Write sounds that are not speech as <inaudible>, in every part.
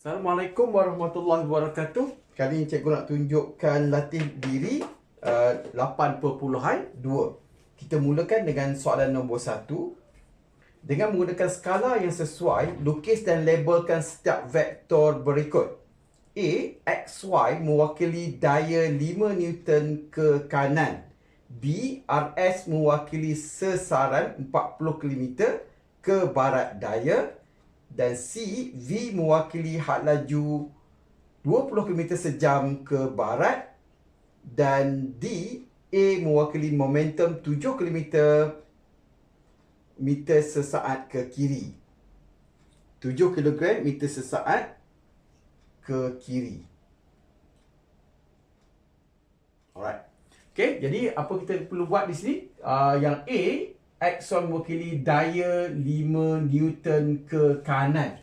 Assalamualaikum warahmatullahi wabarakatuh. Kali ini cikgu nak tunjukkan latih diri uh, 8.2. Kita mulakan dengan soalan nombor 1. Dengan menggunakan skala yang sesuai, lukis dan labelkan setiap vektor berikut. A, XY mewakili daya 5 Newton ke kanan. B, RS mewakili sesaran 40 km ke barat daya dan C V mewakili had laju 20 km sejam ke barat. Dan D A mewakili momentum 7 km meter sesaat ke kiri. 7 kg meter sesaat ke kiri. Alright. Okay, jadi apa kita perlu buat di sini? Uh, yang A Axon mewakili daya 5 Newton ke kanan.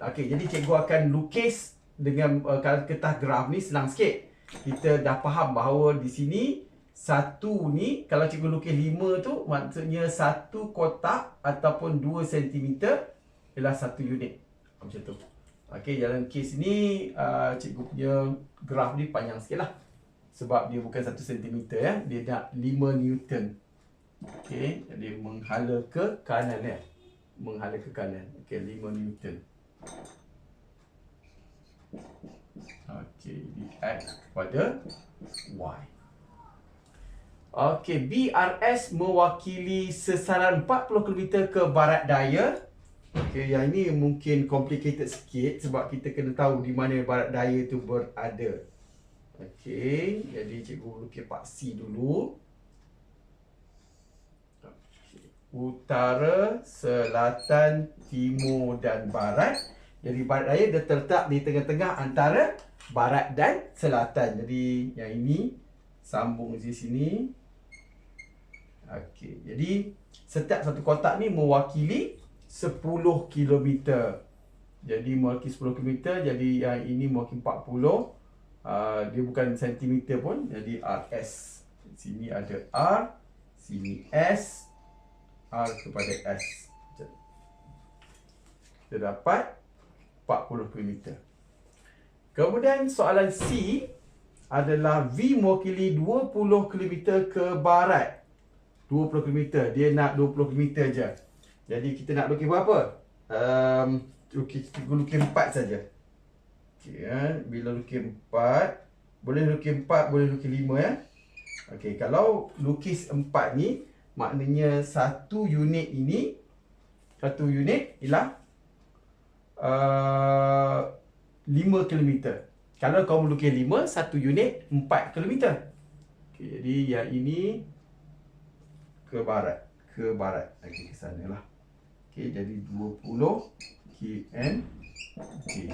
Okey, jadi cikgu akan lukis dengan uh, kertas graf ni senang sikit. Kita dah faham bahawa di sini satu ni kalau cikgu lukis 5 tu maksudnya satu kotak ataupun 2 cm ialah satu unit. Macam tu. Okey, dalam kes ni uh, cikgu punya graf ni panjang sikit lah. Sebab dia bukan 1 cm ya, dia nak 5 Newton. Okey, jadi menghala ke kanan ya. Menghala ke kanan. Okey, 5 Newton. Okey, di X kepada Y. Okey, BRS mewakili sesaran 40 km ke barat daya. Okey, yang ini mungkin complicated sikit sebab kita kena tahu di mana barat daya itu berada. Okey, jadi cikgu lukis C dulu. Utara, selatan, timur dan barat. Jadi barat raya dia terletak di tengah-tengah antara barat dan selatan. Jadi yang ini sambung di sini. Okey. Jadi setiap satu kotak ni mewakili 10 km. Jadi mewakili 10 km. Jadi yang ini mewakili 40. Uh, dia bukan sentimeter pun. Jadi RS. Sini ada R. Sini S. R kepada S. Kita dapat 40 km. Kemudian soalan C adalah V mewakili 20 km ke barat. 20 km. Dia nak 20 km je. Jadi kita nak lukis berapa? Um, lukis, lukis 4 saja. Okay, ya. Bila lukis 4, boleh lukis 4, boleh lukis 5 ya. Okey, kalau lukis 4 ni maknanya satu unit ini satu unit ialah uh, 5 km. Kalau kau melukis 5, satu unit 4 km. Okay, jadi yang ini ke barat, ke barat lagi ke sana lah. Okey, jadi 20 km. Okey.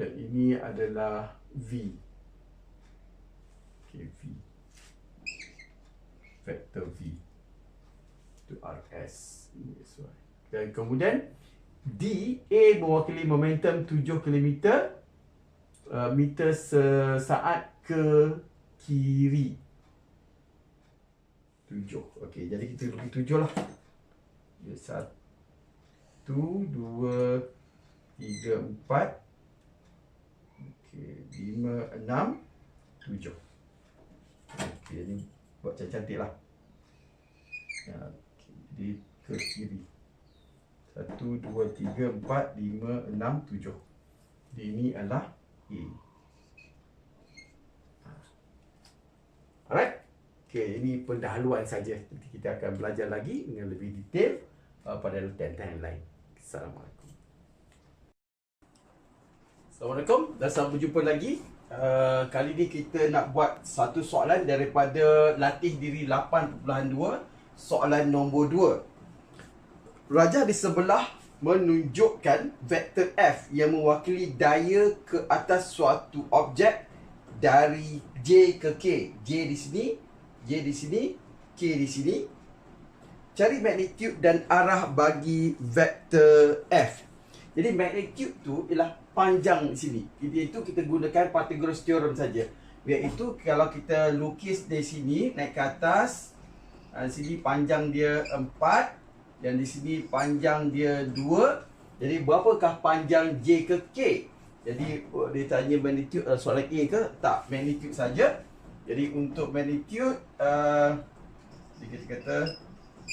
Dan ini adalah V. Okey, V vector V to RS. That's why. Dan kemudian D, A mewakili momentum 7 km uh, meter sesaat ke kiri. 7. Okey, jadi kita lukis 7 lah. Ya, 1, 2, 3, 4. Okey, 5, 6, 7. Okey, ni buat cantik-cantik lah. Ya, jadi ke kiri. 1, 2, 3, 4, 5, 6, 7 jadi ini adalah A. Ha. alright. Ok ini pendahuluan saja. Nanti kita akan belajar lagi dengan lebih detail uh, pada latihan-latihan lain. Assalamualaikum. Assalamualaikum. Dan sampai jumpa lagi Uh, kali ni kita nak buat satu soalan daripada latih diri 8.2 soalan nombor 2 Raja di sebelah menunjukkan vektor F yang mewakili daya ke atas suatu objek dari J ke K. J di sini J di sini K di sini. Cari magnitude dan arah bagi vektor F. Jadi magnitude tu ialah panjang di sini. Jadi itu kita gunakan Pythagoras theorem saja. Iaitu kalau kita lukis di sini naik ke atas, di sini panjang dia 4 dan di sini panjang dia 2 Jadi berapakah panjang J ke K? Jadi oh, dia tanya magnitude uh, soalan A ke? Tak, magnitude saja. Jadi untuk magnitude uh, dia kita kata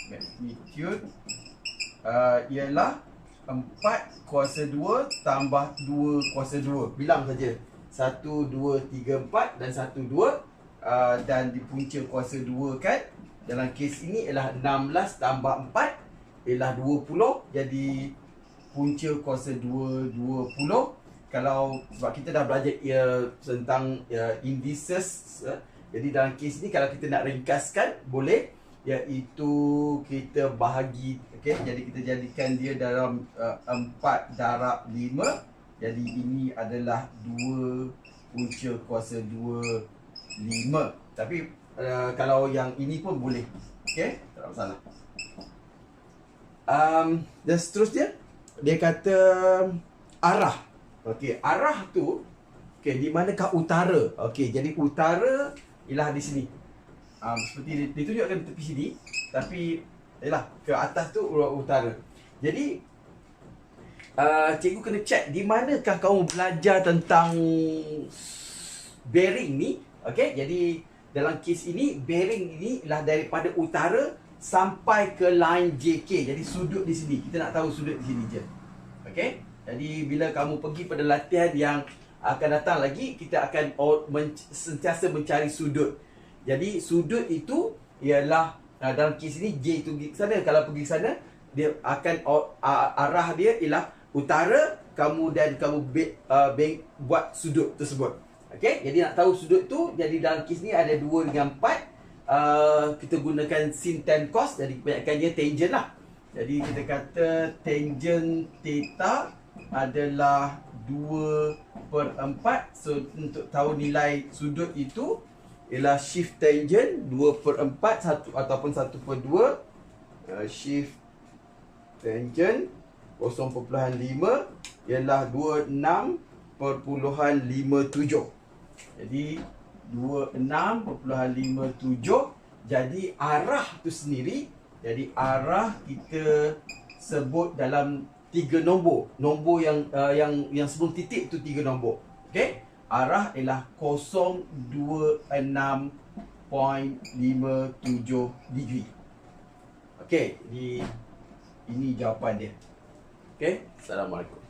magnitude uh, ialah 4 kuasa 2 tambah 2 kuasa 2. Bilang saja. 1 2 3 4 dan 1 2 uh, dan di punca kuasa 2 kan dalam kes ini ialah 16 tambah 4 ialah 20 jadi punca kuasa 2 20 kalau sebab kita dah belajar ia tentang ya, indices ya. jadi dalam kes ni kalau kita nak ringkaskan boleh iaitu kita bahagi okey jadi kita jadikan dia dalam uh, 4 darab 5 jadi ini adalah 2 punca kuasa 2 5 tapi uh, kalau yang ini pun boleh okey tak masalah. Um, dan seterusnya dia kata arah. Okey, arah tu okey di manakah utara? Okey, jadi utara ialah di sini. Um, seperti ditunjukkan di tepi sini, tapi ialah ke atas tu utara. Jadi uh, cikgu kena check di manakah kamu belajar tentang bearing ni? Okey, jadi dalam kes ini bearing ini ialah daripada utara sampai ke line JK. Jadi sudut di sini. Kita nak tahu sudut di sini je. Okey? Jadi bila kamu pergi pada latihan yang akan datang lagi kita akan men- sentiasa mencari sudut. Jadi sudut itu ialah uh, dalam kes ini J itu pergi ke sana. Kalau pergi ke sana dia akan uh, arah dia ialah utara kamu dan kamu be, uh, be, buat sudut tersebut. Okey, jadi nak tahu sudut tu jadi dalam kes ni ada 2 dengan 4 uh, kita gunakan sin tan cos jadi kebanyakannya tangent lah. Jadi kita kata tangent theta adalah 2 per 4 So untuk tahu nilai sudut itu Ialah shift tangent 2 per 4 satu, Ataupun 1 per 2 uh, Shift tangent 0.5 Ialah 26 per puluhan 57 Jadi 26.57 Jadi arah tu sendiri Jadi arah kita sebut dalam tiga nombor. Nombor yang uh, yang yang sebelum titik tu tiga nombor. Okey? Arah ialah 026.57 degree. Okey, di ini jawapan dia. Okey, Assalamualaikum.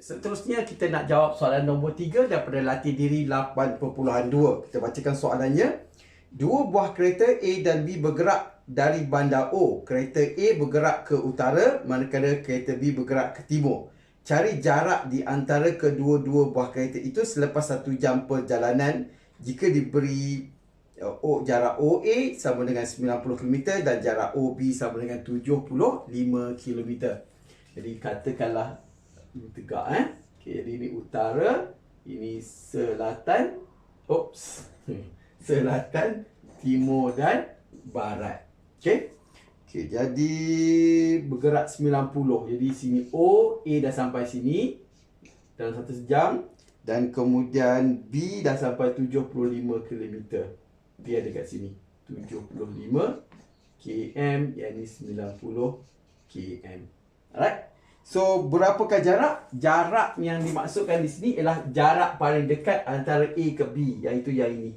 Seterusnya kita nak jawab soalan nombor 3 daripada latih diri 8.2. Kita bacakan soalannya. Dua buah kereta A dan B bergerak dari bandar O. Kereta A bergerak ke utara, manakala kereta B bergerak ke timur. Cari jarak di antara kedua-dua buah kereta itu selepas satu jam perjalanan jika diberi uh, O, jarak OA sama dengan 90 km dan jarak OB sama dengan 75 km. Jadi katakanlah tegak eh. Okay, jadi ini utara, ini selatan. Oops. <laughs> selatan, timur dan barat. Okey. Okey, jadi bergerak 90. Jadi sini O, A dah sampai sini dalam satu jam dan kemudian B dah sampai 75 km. Dia ada kat sini. 75 km yang ni 90 km. Alright. So berapakah jarak? Jarak yang dimaksudkan di sini ialah jarak paling dekat antara A ke B, iaitu yang ini.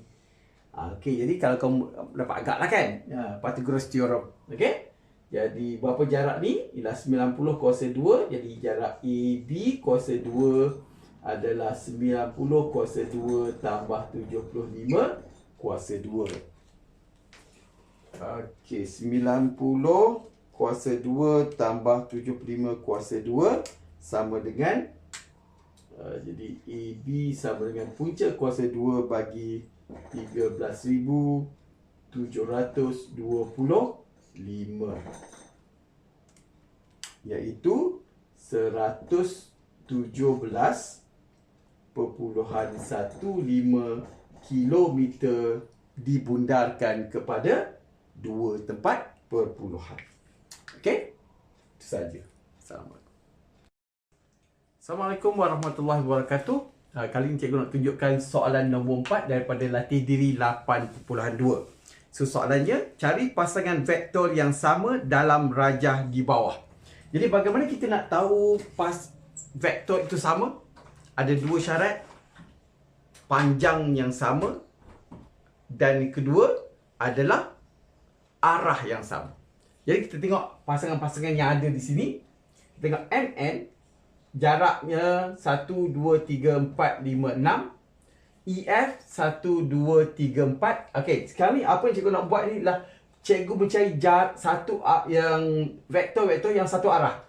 Ha, Okey, jadi kalau kamu dapat agak lah kan? Ha, Pythagoras theorem. Okey? Jadi berapa jarak ni? Ialah 90 kuasa 2. Jadi jarak AB kuasa 2 adalah 90 kuasa 2 tambah 75 kuasa 2. Okey, 90 kuasa 2 tambah 75 kuasa 2 sama dengan uh, jadi AB sama dengan punca kuasa 2 bagi 13,725 iaitu 117.15 kilometer dibundarkan kepada dua tempat perpuluhan. Okey? Itu saja. Assalamualaikum. Assalamualaikum warahmatullahi wabarakatuh. Uh, kali ini cikgu nak tunjukkan soalan nombor 4 daripada latih diri 8.2. So soalannya, cari pasangan vektor yang sama dalam rajah di bawah. Jadi bagaimana kita nak tahu pas vektor itu sama? Ada dua syarat. Panjang yang sama dan kedua adalah arah yang sama. Jadi kita tengok pasangan-pasangan yang ada di sini. Kita tengok MN jaraknya 1 2 3 4 5 6 EF 1 2 3 4. Okey, sekarang ni apa yang cikgu nak buat ni adalah cikgu mencari jar satu yang vektor-vektor yang satu arah.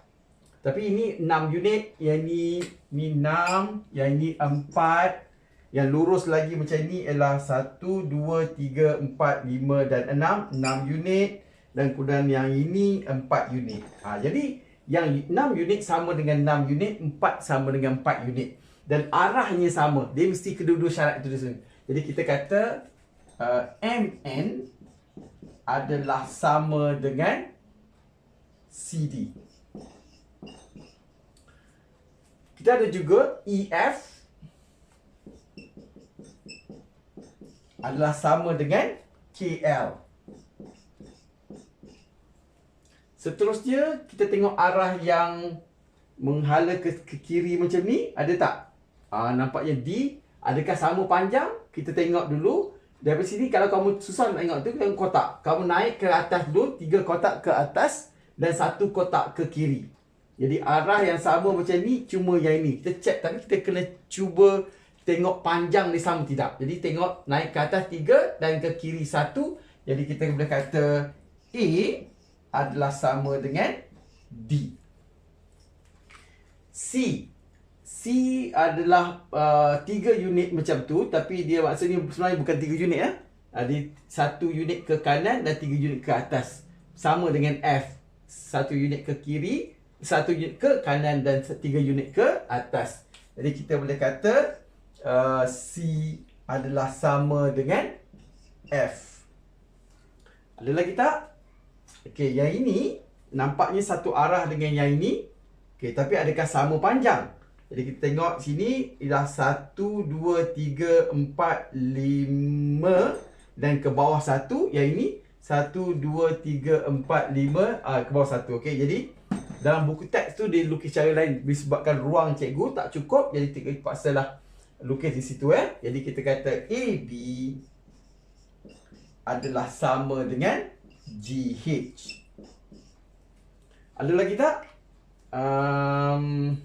Tapi ini 6 unit, yang ni ni 6, yang ni 4, yang lurus lagi macam ni ialah 1, 2, 3, 4, 5 dan 6. 6 unit. Dan kemudian yang ini 4 unit. Ha, jadi yang 6 unit sama dengan 6 unit. 4 sama dengan 4 unit. Dan arahnya sama. Dia mesti kedua-dua syarat itu. Disini. Jadi kita kata uh, MN adalah sama dengan CD. Kita ada juga EF adalah sama dengan KL. Seterusnya, kita tengok arah yang menghala ke, ke kiri macam ni. Ada tak? Ah, nampaknya D. Adakah sama panjang? Kita tengok dulu. Dari sini, kalau kamu susah nak tengok tu, tengok kotak. Kamu naik ke atas dulu. Tiga kotak ke atas. Dan satu kotak ke kiri. Jadi, arah yang sama macam ni, cuma yang ini. Kita check. Tapi kita kena cuba tengok panjang ni sama tidak. Jadi tengok naik ke atas 3 dan ke kiri 1. Jadi kita boleh kata A adalah sama dengan D. C. C adalah uh, 3 unit macam tu tapi dia maksudnya sebenarnya bukan 3 unit ya. Ada satu unit ke kanan dan 3 unit ke atas. Sama dengan F. Satu unit ke kiri, satu unit ke kanan dan 3 unit ke atas. Jadi kita boleh kata uh, C adalah sama dengan F. Ada lagi tak? Okey, yang ini nampaknya satu arah dengan yang ini. Okey, tapi adakah sama panjang? Jadi kita tengok sini ialah 1 2 3 4 5 dan ke bawah satu yang ini 1 2 3 4 5 ah ke bawah satu. Okey, jadi dalam buku teks tu dia lukis cara lain disebabkan ruang cikgu tak cukup jadi cikgu paksalah lukis di situ eh. Jadi kita kata AB adalah sama dengan GH. Ada lagi tak? Um,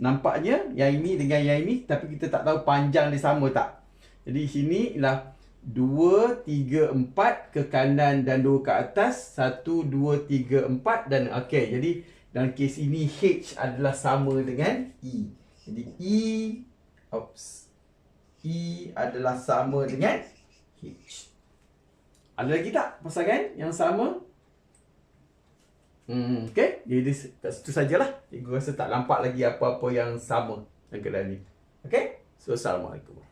nampaknya yang ini dengan yang ini tapi kita tak tahu panjang dia sama tak. Jadi sini ialah 2, 3, 4 ke kanan dan 2 ke atas. 1, 2, 3, 4 dan okey. Jadi dalam kes ini H adalah sama dengan E. Jadi E Oops. E adalah sama dengan H. Ada lagi tak pasangan yang sama? Hmm, okay. Jadi kat situ sajalah. Cikgu rasa tak nampak lagi apa-apa yang sama dalam keadaan ni. Okay. So, Assalamualaikum.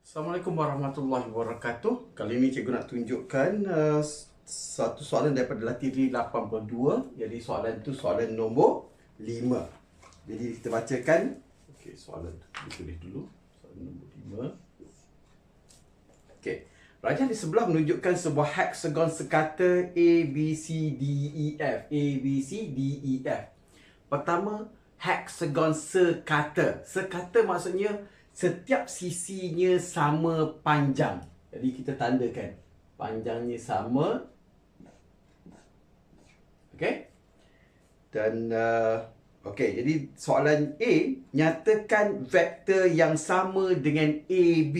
Assalamualaikum warahmatullahi wabarakatuh. Kali ini cikgu nak tunjukkan uh, satu soalan daripada latiri 82. Jadi soalan tu soalan nombor 5. Jadi kita bacakan Okey, soalan ditulis dulu Soalan nombor 5 Okey. Raja di sebelah menunjukkan sebuah hexagon sekata A, B, C, D, E, F. A, B, C, D, E, F. Pertama Hexagon sekata. Sekata maksudnya Setiap sisinya sama panjang. Jadi kita tandakan. Panjangnya sama. Okey. Dan uh, Okey, jadi soalan A nyatakan vektor yang sama dengan AB.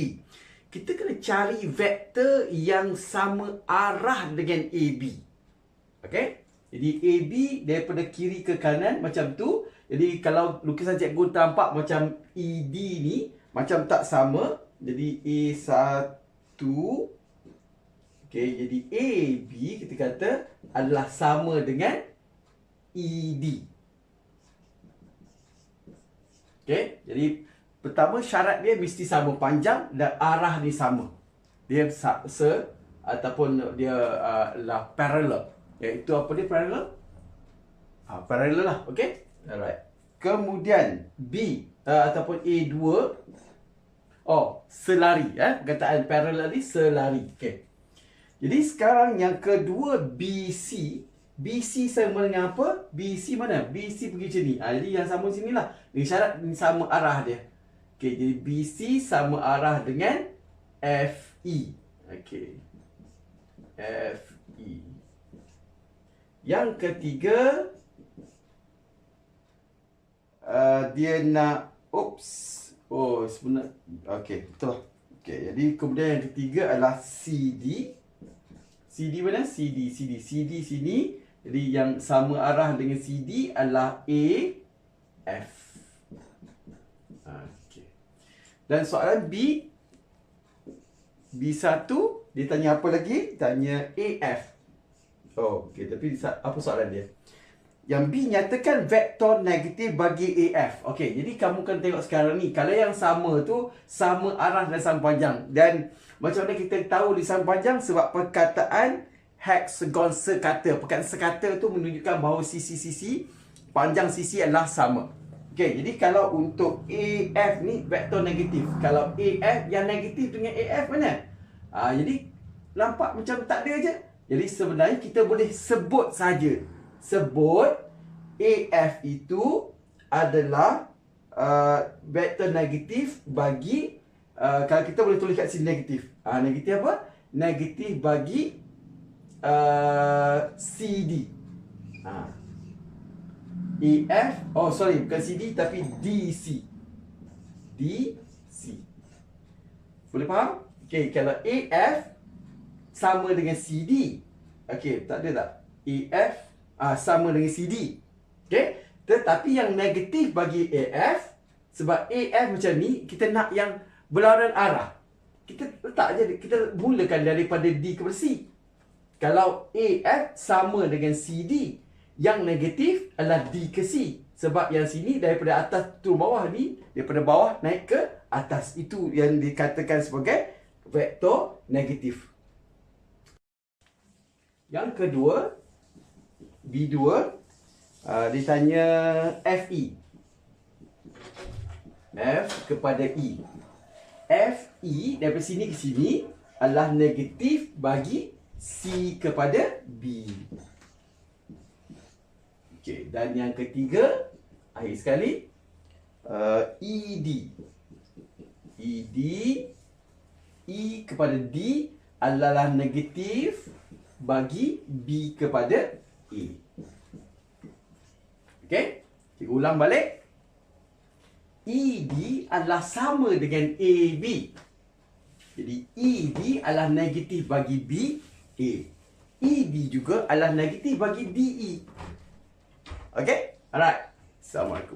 Kita kena cari vektor yang sama arah dengan AB. Okey? Jadi AB daripada kiri ke kanan macam tu. Jadi kalau lukisan cikgu tampak macam ED ni macam tak sama. Jadi A1 Okey, jadi AB kita kata adalah sama dengan ED. Okay, jadi pertama syarat dia mesti sama panjang dan arah dia sama. Dia se ataupun dia uh, lah parallel. Iaitu apa dia parallel? Ha, parallel lah, okay? Alright. Kemudian B uh, ataupun A2 Oh, selari eh perkataan parallel ni selari. Okay. Jadi sekarang yang kedua BC. BC sama dengan apa? BC mana? BC pergi macam ni. Ha, jadi yang sama sini lah. Dengan syarat sama arah dia. Okey, jadi BC sama arah dengan FE. Okey. FE. Yang ketiga uh, dia nak oops. Oh, sebenarnya okey, betul. Okey, jadi kemudian yang ketiga adalah CD. CD mana? CD, CD, CD sini. Jadi yang sama arah dengan CD adalah A, F. Okey. Dan soalan B, B1, dia tanya apa lagi? Tanya AF. Oh, okey. Tapi apa soalan dia? Yang B nyatakan vektor negatif bagi AF. Okey, jadi kamu kan tengok sekarang ni. Kalau yang sama tu, sama arah dan sama panjang. Dan macam mana kita tahu di sama panjang? Sebab perkataan hexagon sekata. Perkataan sekata tu menunjukkan bahawa sisi-sisi, panjang sisi adalah sama. Okey, jadi kalau untuk AF ni vektor negatif. Kalau AF yang negatif dengan AF mana? Ha, jadi nampak macam tak ada je. Jadi sebenarnya kita boleh sebut saja. Sebut AF itu adalah uh, vektor negatif bagi uh, kalau kita boleh tulis kat sini negatif. Ha, negatif apa? Negatif bagi uh, CD. Ha. EF, oh sorry, bukan CD tapi DC. DC. Boleh faham? Okay, kalau AF sama dengan CD. Okay, tak ada tak? AF ah, sama dengan CD. Okay, tetapi yang negatif bagi AF, sebab AF macam ni, kita nak yang berlawanan arah. Kita letak je, kita mulakan daripada D ke C. Kalau AF sama dengan CD, yang negatif adalah D ke C. Sebab yang sini daripada atas turun bawah ni, daripada bawah naik ke atas. Itu yang dikatakan sebagai vektor negatif. Yang kedua, B2, uh, ditanya FE. F kepada E. FE daripada sini ke sini adalah negatif bagi C kepada B. Okey, dan yang ketiga, akhir sekali, uh, ED. ED, E kepada D adalah negatif bagi B kepada A. Okey, kita ulang balik. ED adalah sama dengan AB. Jadi ED adalah negatif bagi B, A. ED juga adalah negatif bagi DE. Okay? Alright. Assalamualaikum.